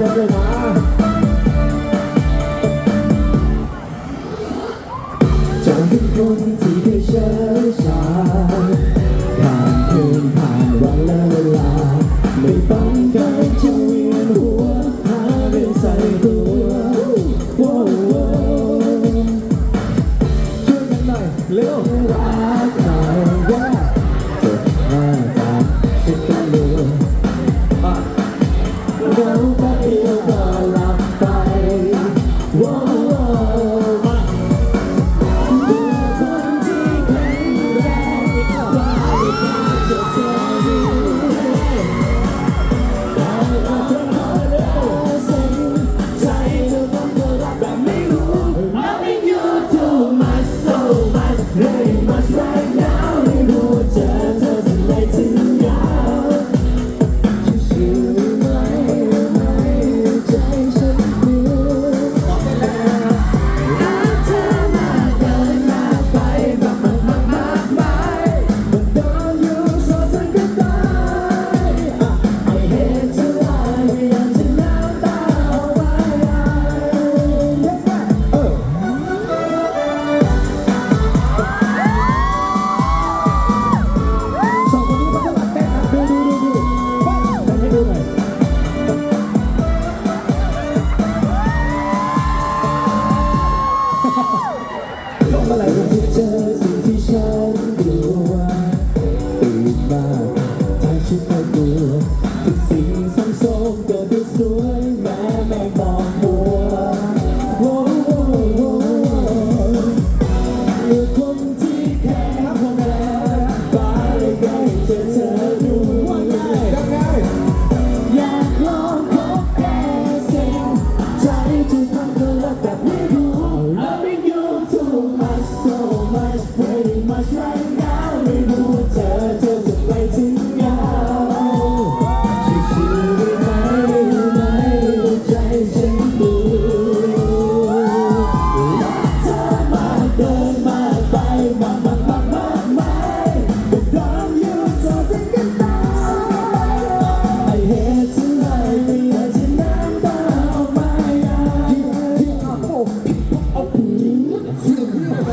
กันด้วยนะจากทุกคนที่ ทำอะไรก็คิดเจอ my life.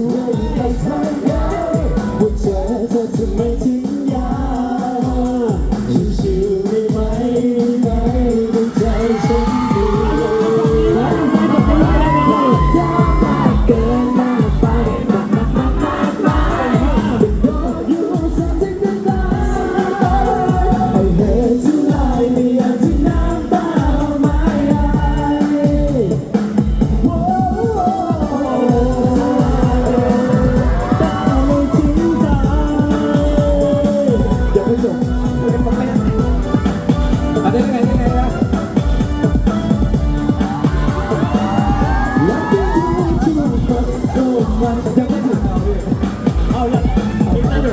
Ooh.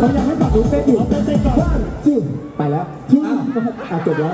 พยายากให้ฝั่งนู้นเต้นอยู่ เอนก่อนไปแล้ว two อ่จบแล้ว